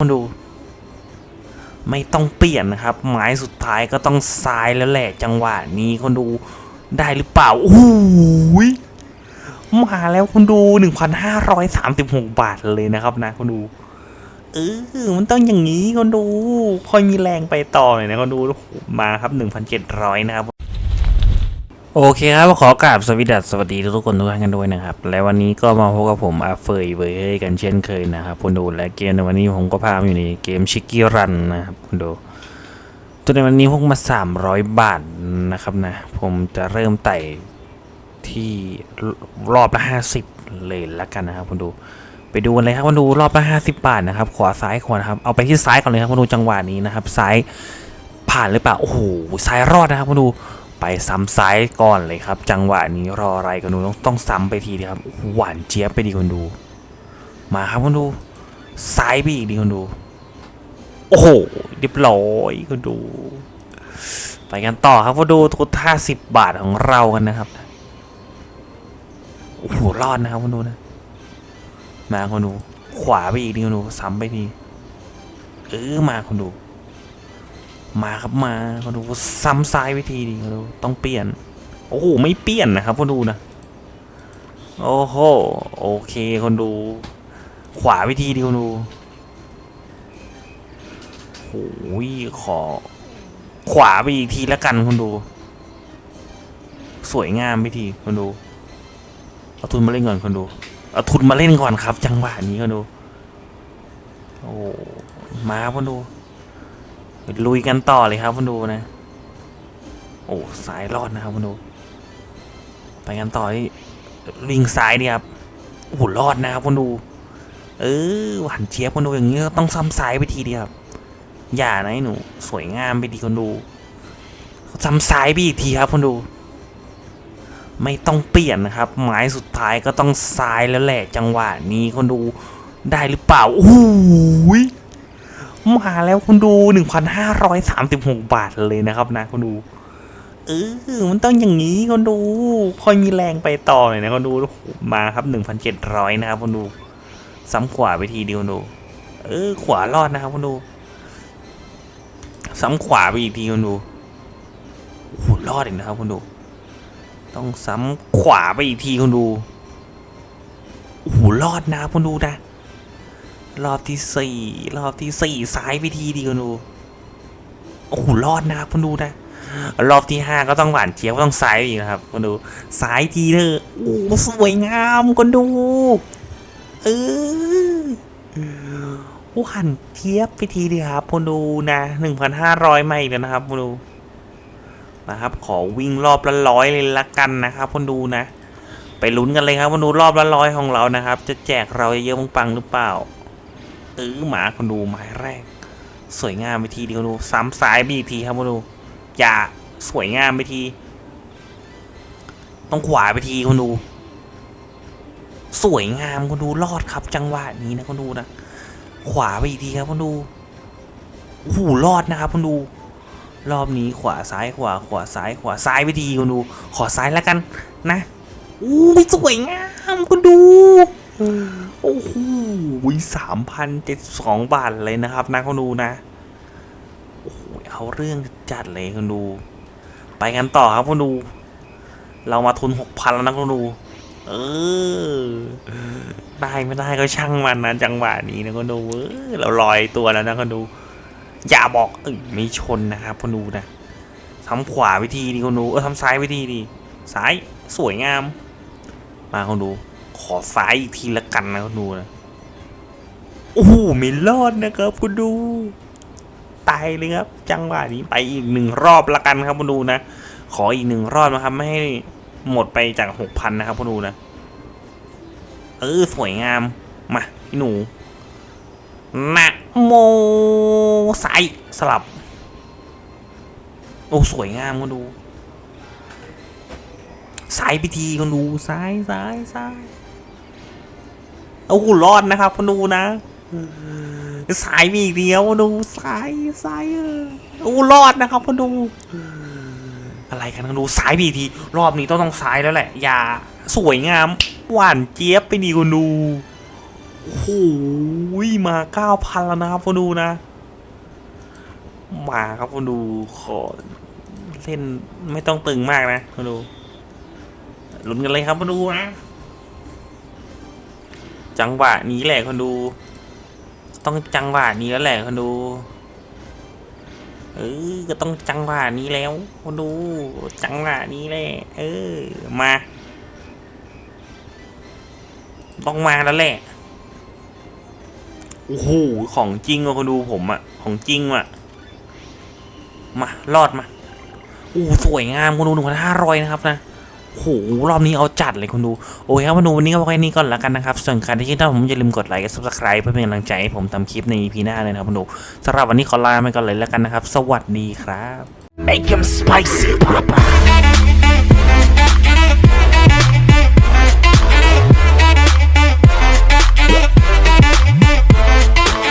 คนดูไม่ต้องเปลี่ยนนะครับ หมายสุดท้ายก็ต้องซ้ายแล้วแหละจังหวะนี้คนดูได้หรือเปล่าโอ้โหยมาแล้วคนดู 1,536 บาทเลยนะครับนะคนดูเออมันต้องอย่างนี้คนดูคอยมีแรงไปต่อหน่อยนะคนดูโอ้โหมาครับ 1,700 นะครับ โอเคครับขอกราบสวสดัสสวัสดีทุกคนทุกท่านกันด้วยนะครับ และวันนี้ก็มาพบกับผมอาเฟยเบยเฮ้ยกันเช่นเคยนะครับคุณดูและเกมในวันนี้ผมก็พามาอยู่ในเกมชิกกี้รันนะครับคุณดูตัวในวันนี้พวกมา 300 บาทนะครับนะ ผมจะเริ่มไต่ที่รอบละ 50 เลยละกันนะครับคุณดู ไปดูกันเลยครับคุณดูรอบละ 50 บาทนะครับ ขวาซ้ายขวานะครับเอาไปที่ซ้ายก่อนเลยครับคุณดูจังหวะนี้นะครับ ซ้ายผ่านหรือเปล่าโอ้โหซ้ายรอดนะครับคุณดู ไปซ้ำซ้ายก่อนเลยครับ จังหวะนี้รออะไรกันดูต้องต้องซ้ำไปทีเดียวครับหหวานเจี๊ยบไปดีคนดู มาครับคนดูซ้ายไปอีกดีคนดู โอ้โหเรียบร้อยคนดู ไปกันต่อครับคนดูทุกท่าสิบบาทของเรากันนะครับโอ้โหรอดนะครับคนดูนะ มาคนดู ขวาไปอีกดีคนดูซ้ำไปทีเออมาคนดู มาครับมาเขาดูซ้ำซ้ายวิธีดีเขาดูต้องเปลี่ยน โอ้โหไม่เปลี่ยนนะครับเขาดูนะโอ้โหโอเคคนดู ขวาวิธีดีคนดูโอ้ยขอ ขวาไปอีกทีแล้วกันคนดู สวยงามวิธีคนดูเอาทุนมาเล่นก่อนคนดูเอาทุนมาเล่นก่อนครับ จังหวะนี้คนดู โอ้มาคนดู ลุยกันต่อเลยครับคุณดูนะ โอ้สายรอดนะครับคุณดู ไปกันต่อที่ลิงซ้ายนี่ครับโอ้รอดนะครับคุณดู เออหวานเจี๊ยบคุณดูอย่างนี้ก็ต้องซ้ำซ้ายไปทีเดียวครับอย่านะไอหนู สวยงามไปดีคุณดูซ้ำซ้ายไปอีกทีครับคุณดู ไม่ต้องเปลี่ยนนะครับ หมายสุดท้ายก็ต้องซ้ายแล้วแหละจังหวะนี้คุณดูได้หรือเปล่าโอ้ย มาแล้วคุณดู 1,536 บาทเลยนะครับนะคุณดู เออ มันต้องอย่างนี้คุณดูคอยมีแรงไปต่อหน่อยนะคุณดู มาครับ 1,700 นะครับคุณดู ซ้ำขวาไปทีเดียวคุณดู เออ ขวารอดนะครับคุณดู ซ้ำขวาไปอีกทีคุณดูโอ้โหรอดอีกนะครับคุณดู ต้องซ้ำขวาไปอีกทีคุณดู โอ้โหรอดนะครับคุณดูนะ รอบที่สี่รอบที่สี่ซ้ายไปทีดียวดูโอ้โหรอดนะครับคุณดูนะรอบที่ห้าก็ต้องหวานเจี๊ยบก็ต้องซ้ายอีกนะครับคุณดูซ้ายทีเถอโอ้โหสวยงามคุณดูเออหวานเจี๊ยบไปทีดีครับคุณดูนะหนึ่งพันห้าร้อยไม่แล้วนะครับคุณดูนะครับ ขอวิ่งรอบละร้อยเลยละกันนะครับคุณดูนะ ไปลุ้นกันเลยครับคุณดูรอบละร้อยของเรานะครับ จะแจกเราเยอะๆปังๆหรือเปล่า เออหมาคนดูหมายแรก สวยงามไปทีเดียวดู ซ้ำซ้ายไปอีกทีครับคนดู อย่าสวยงามไปที ต้องขวาไปทีคนดู สวยงามคนดูรอดครับ จังหวะนี้นะคนดูนะ ขวาไปอีกทีครับคนดูโอ้โหรอดนะครับคนดู รอบนี้ขวาซ้ายขวาขวาซ้ายขวาซ้ายไปทีคนดู ขอซ้ายแล้วกัน นะอู้สวยงามคนดู โอ้โหสามพันเจ็ดสองบาทเลยนะครับนะคุณดูนะโอ้โหเอาเรื่องจัดเลยคุณดู ไปกันต่อครับคุณดู เรามาทุนหกพันแล้วนะคุณดู เออ ได้ไม่ได้ก็ช่างมันนะจังหวะนี้นะคุณดูเออเราลอยตัวแล้วนะคุณดู อย่าบอกเออไม่ชนนะครับคุณดูนะทำขวาวิธีดีคุณดูเออทำซ้ายวิธีดีซ้ายสวยงาม มาคุณดู ขอซ้ายอีกทีละกันนะคุณดูนะโอ้โหไม่รอดนะครับคุณดู ตายเลยครับ จังหวะนี้ไปอีกหนึ่งรอบละกันครับคุณดูนะ ขออีกหนึ่งรอบนะครับ ไม่ให้หมดไปจากหกพันนะครับคุณดูนะ เออสวยงาม มาพี่หนูนะโมซ้ายสลับ โอ้สวยงามคุณดูซ้ายพิธีคนดูซ้ายซ้ายซ้าย โอ้โหรอดนะครับคนดูนะสายมีอีกเดียวคนดูซ้ายซ้ายเออโอ้รอดนะครับคนดูอะไรกันคนดูซ้ายมีที รอบนี้ต้องต้องซ้ายแล้วแหละ อย่าสวยงามหวานเจี๊ยบไปดีคนดูโอ้โหมาเก้าพันแล้วนะครับคนดูนะ มาครับคนดูขอเล่นไม่ต้องตึงมากนะคนดูลุ้นกันเลยครับคนดูนะ จังหวะนี้แหละคนดู ต้องจังหวะนี้แล้วแหละคนดู เออก็ต้องจังหวะนี้แล้ว คนดู จังหวะนี้แหละ เออ มา ต้องมาแล้วแหละ โอ้โห ของจริงว่ะคนดูผมอะของจริงว่ะ มา รอดมา โอ้สวยงามคนดูหนึ่งพันห้าร้อยนะครับนะ โอ้โหรอบนี้เอาจัดเลยคุณดู โอเคครับมาดูวันนี้ก็แค่นี้ก่อนแล้วกันนะครับ ส่วนใครที่ชื่นชอบผมอย่าลืมกดไลค์กับ subscribe เพื่อเป็นกำลังใจให้ผมทำคลิปใน EP หน้าเลยนะครับคุณดูสำหรับวันนี้ขอลาไปก่อนเลยแล้วกันนะครับ สวัสดีครับ Make him spicy, Papa.